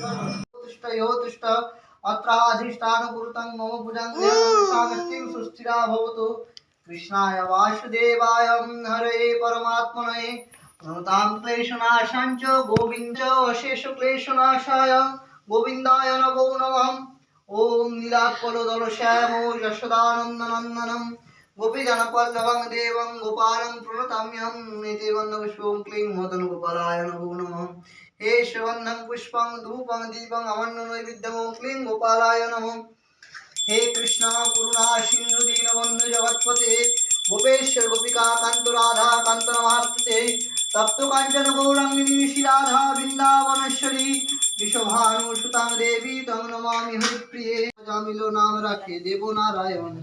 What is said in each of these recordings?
तुष्टयो तुष्ट अत्राधिष्ठानकुरुतं मम भुजङ्गेन सुस्थिरा भवतु कृष्णाय वासुदेवाय हरे परमात्मने प्रणतां क्लेशनाशाञ्च गोविन्द अशेषक्लेशनाशाय गोविन्दाय नमो नमः ॐ नीलात्पलदलश्यामो यशोदानन्दनन्दनं गोपीजनपल्लवं देवं गोपालं प्रणताम्यहं नेते वन्दविश्वं क्लीं मदनगोपालाय नमो नमः हे श्रवन्नं पुष्पं धूपं दीपं अमन्ननैविद्यमो क्लीं गोपालाय नमः हे कृष्ण करुणा सिंधु दीनबंधु जगत्पते गोपेश्वर गोपिका कांत राधा कांत नमास्ते तप्त कांचन गौरंगिनी श्रीराधा বৃন্দাবনেশ্বরী বিশ্বভানু সুতাং দেবী তং নমামি হরিপ্রিয়ে জামিল নাম রাখে দেব নারায়ণ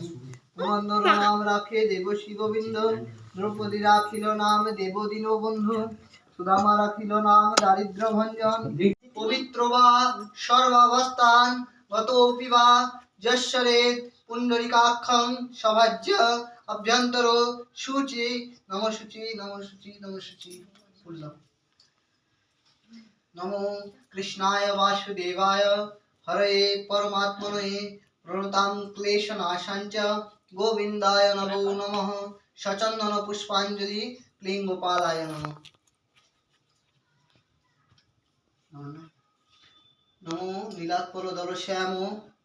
মন্দর নাম রাখে দেব শিববিন্দ দ্রৌপদী রাখিল নাম দেব দীনবন্ধু সুদামা রাখিল নাম দারিদ্র ভঞ্জন পবিত্র বা সর্বাবস্থান, গতোপি বা যশ্বরে পুণ্ডরিকাক্ষং সভাজ্য অভ্যন্তর শুচি নম শুচি নম শুচি নম কৃষ্ণায় বাসুদেবায় হরে পরমাত্মনে প্রণতাম ক্লেশনাশাঞ্চ গোবিন্দায় নমো নমঃ। সচন্দন পুষ্পাঞ্জলি ক্লিং গোপালায় নমঃ। নমো নীলাৎপর দলশ্যাম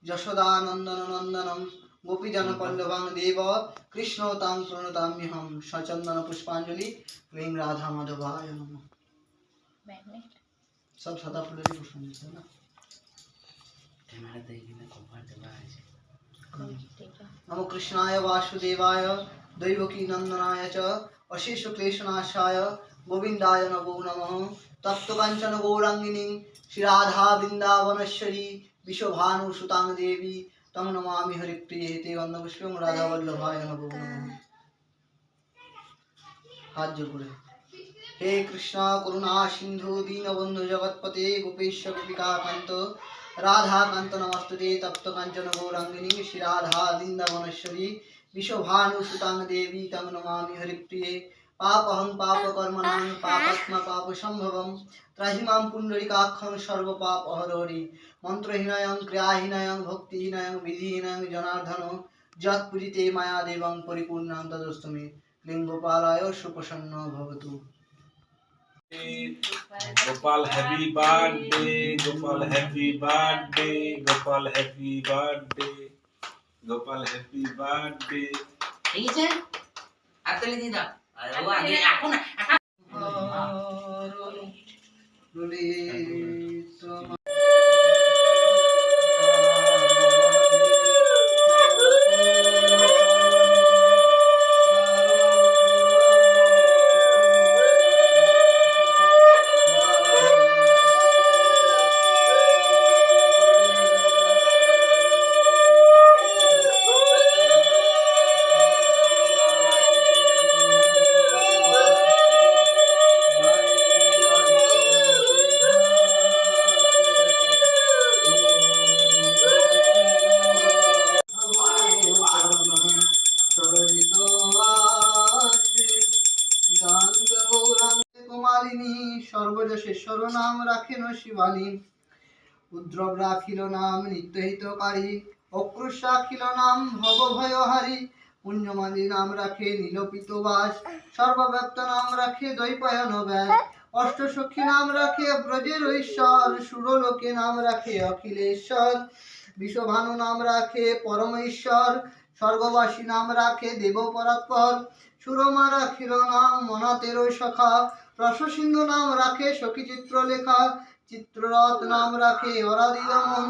যশোদানন্দন নন্দনম গোপীজন পল্লবাং দেব কৃষ্ণ তাং প্রণতাম্যহম সচন্দন পুষ্পাঞ্জলি ক্লিং রাধা মাধবায় নম সব সাদা ফুলের পুষ্পাঞ্জলি না নম কৃষ্ণায় বাসুদেবায় দৈবকী নন্দনায় চ অশেষ ক্লেশনাশায় গোবিন্দায় নমো নমঃ। তপ্ত কাঞ্চন গৌরাঙ্গিনী, শ্রীরাধা বৃন্দাবনেশ্বরী, বিশ্বভানু সুতাং দেবী। তং নমামি হরিপ্রিয়ে তে গন্ধপুষ্পং রাধা বল্লভায় নমো নমঃ। হাত জোর করে। হে কৃষ্ণ, করুণা, সিন্ধু, দীনবন্ধু, জগৎপতে গোপেশ গোপিকা, কান্ত, রাধা কান্ত নমস্তুতে তপ্ত কাঞ্চন গৌরাঙ্গিনী শ্রী রাধা বৃন্দাবনেশ্বরী, বিশ্বভানু সুতাং দেবী। তং নমামি হরিপ্রিয়ে পাপহং পাপ কর্মণাং পাপাত্মা পাপ সম্ভবম ত্রাহিমাং পুণ্ডরিকাক্ষং সর্ব পাপ অহরহরি মন্ত্রহীনায়ং ক্রিয়াহীনায়ং ভক্তিহীনায়ং বিধিহীনায়ং জনার্দন যৎ পুজিতে মায়া দেবং পরিপূর্ণাং তদস্তমে লিঙ্গোপালায় সুপ্রসন্ন ভবতু Gopal happy birthday Gopal happy birthday Gopal happy birthday Gopal happy birthday ঠিক আছে হাততালি দিয়ে Ayo, aku nak. Aku. Nuli. রাখেন উদ্রব রাখিল নাম নিত্যহিতকারী অক্রুশ রাখিল নাম নাম রাখে নীলপিত বাস নাম রাখে দৈপায়ন ব্যাস। অষ্টসখী নাম রাখে ব্রজের ঈশ্বর সুরলোকে নাম রাখে অখিলেশ্বর। বিশ্বভানু নাম রাখে পরম ঈশ্বর স্বর্গবাসী নাম রাখে দেব পরাৎপর সুরমা রাখিল নাম মনাতের সখা রসসিংহ নাম রাখে সখী চিত্রলেখা চিত্ররথ নাম রাখে অরাদিদমন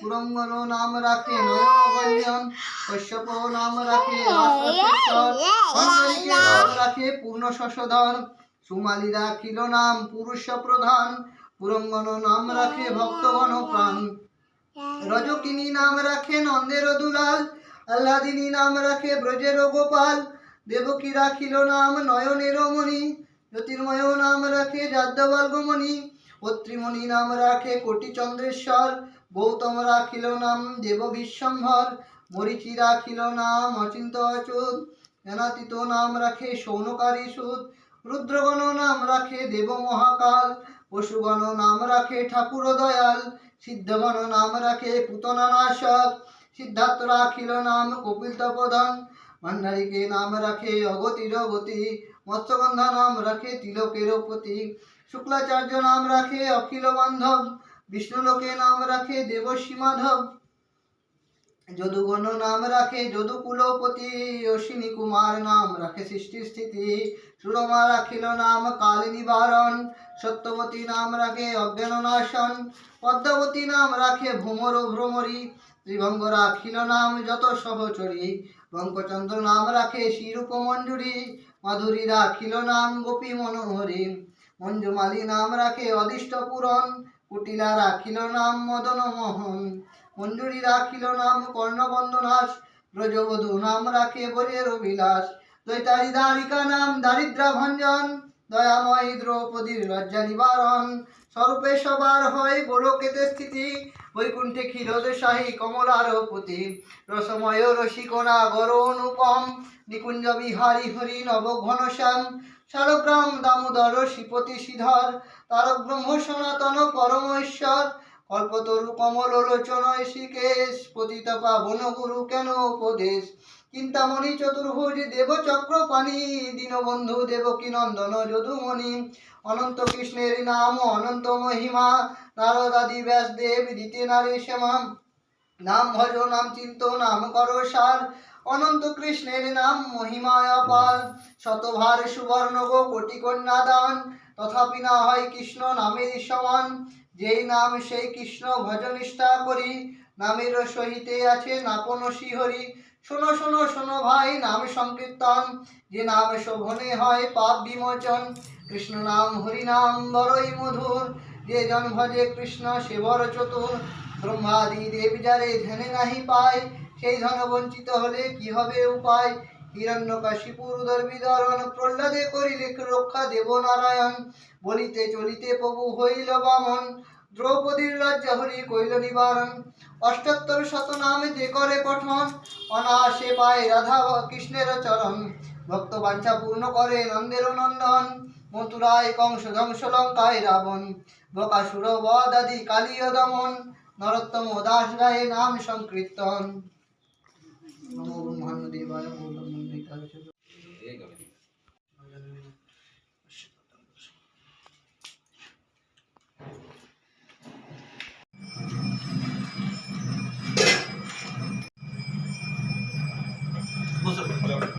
পুরঙ্গন নাম রাখে নয়নগঞ্জন কশ্যপ নাম রাখে নাম রাখে পূর্ণ শশধর সুমালি রাখিল নাম পুরুষ প্রধান পুরঙ্গন নাম রাখে, ভক্তগণ প্রাণ। রজকিনী নাম রাখে, নন্দের দুলাল আল্লাদিনী নাম রাখে, ব্রজের গোপাল দেবকী রাখিল নাম, নয়নের মণি জ্যোতির্ময় নাম রাখে যাদ্যবাল্গমণি অত্রিমণি নাম রাখে কোটি চন্দ্রেশ্বর গৌতম রাখিল নাম দেব বিশ্বম্ভর মরিচি রাখিল নাম অচিন্ত অচুত জ্ঞানাতীত নাম রাখে সৌনকারী সুদ রুদ্রগণ নাম রাখে দেব মহাকাল পশুগণ নাম রাখে ঠাকুর দয়াল সিদ্ধগণ নাম রাখে পুতনা নাশক সিদ্ধার্থ রাখিল নাম কপিল তপোধন ভান্ডারীকে নাম রাখে অগতির গতি মৎস্যগন্ধা নাম রাখে তিলকের পতি শুক্লাচার্য নাম রাখে অখিল বান্ধব বিষ্ণুলোকে নাম রাখে দেবশ্রী মাধব যদুগণ নাম রাখে যদুকুলপতি অশ্বিনী কুমার নাম রাখে সৃষ্টি স্থিতি সুরমা রাখিল নাম কাল নিবারণ সত্যবতী নাম রাখে অজ্ঞাননাশন, পদ্মাবতী নাম রাখে ভ্রমর ভ্রমরী। ত্রিভঙ্গ রাখিল নাম যত সহচরী, বঙ্কচন্দ্র নাম রাখে শিরূপ মঞ্জুরি মাধুরী রাখিল নাম গোপী মনোহরী। মঞ্জুমালী নাম রাখে অদিষ্ট পূরণ কুটিলা রাখিল নাম মদন মোহন। মঞ্জুরি রাখিল নাম কর্ণবন্দনাশ ব্রজবধূ নাম রাখে বরের অভিলাষ দৈতারি দারিকা নাম দারিদ্রা ভঞ্জন। দয়াময় দ্রৌপদীর লজ্জা নিবারণ। স্বরূপে সবার হয় গোলকেতে স্থিতি। বৈকুণ্ঠে ক্ষীরদশাহী কমলার পতি রসময় রসিকোনা গর অনুপম নিকুঞ্জ বিহারি হরি নব ঘনশ্যাম শালগ্রাম দামোদর শ্রীপতি শ্রীধর তারক ব্রহ্ম সনাতন পরমেশ্বর, কল্পতরু কমল লোচনয় শ্রীকেশ পতিত পাবন গুরু কেন উপদেশ? চিন্তামণি চতুর্ভুজ দেব চক্রপাণি দীনবন্ধু দেবকী নন্দন যদুমণি। অনন্ত কৃষ্ণের নাম, অনন্ত মহিমা। নারদাদি ব্যাসদেব দিতে নারে শ্যামা নাম ভজ, নাম চিন্ত, নাম কর সার। অনন্ত কৃষ্ণের নাম মহিমায় অপার। শতভার সুবর্ণ গো, কোটি কন্যা দান। তথাপি না হয় কৃষ্ণ নামের সমান। যেই নাম সেই কৃষ্ণ ভজ নিষ্ঠা করি। নামের সহিতে আছে নাপন শ্রীহরি শোনো শোনো শোনো ভাই, নাম সংকীর্তন, যে নাম শোভনে হয় পাপ বিমোচন। কৃষ্ণ নাম, হরি নাম বড়ই মধুর। যে জন ভজে কৃষ্ণ, সে বড় চতুর। ব্রহ্মাদি দেব যারে ধ্যানে নাহি পায়, সেই ধন বঞ্চিত হলে কি হবে উপায়? হিরণ্য কাশীপুর উদর বিদরণ প্রহ্লাদে করিলে রক্ষা দেব নারায়ণ। বলিতে চলিতে প্রভু হইল বামন। দ্রৌপদীর লজ্জা হরি কইল নিবারণ। অষ্টোত্তর শত নামে যে করে পঠন, অনায়াসে পায় রাধা কৃষ্ণের চরণ। ভক্ত বাঞ্ছা পূর্ণ করে নন্দের নন্দন, মথুরায় কংস ধ্বংস লঙ্কায় রাবণ। বকাসুর বদ আদি কালীয় দমন, নরোত্তম দাস গায়ে নাম সংকীর্তন। 모습을 보여줍니다.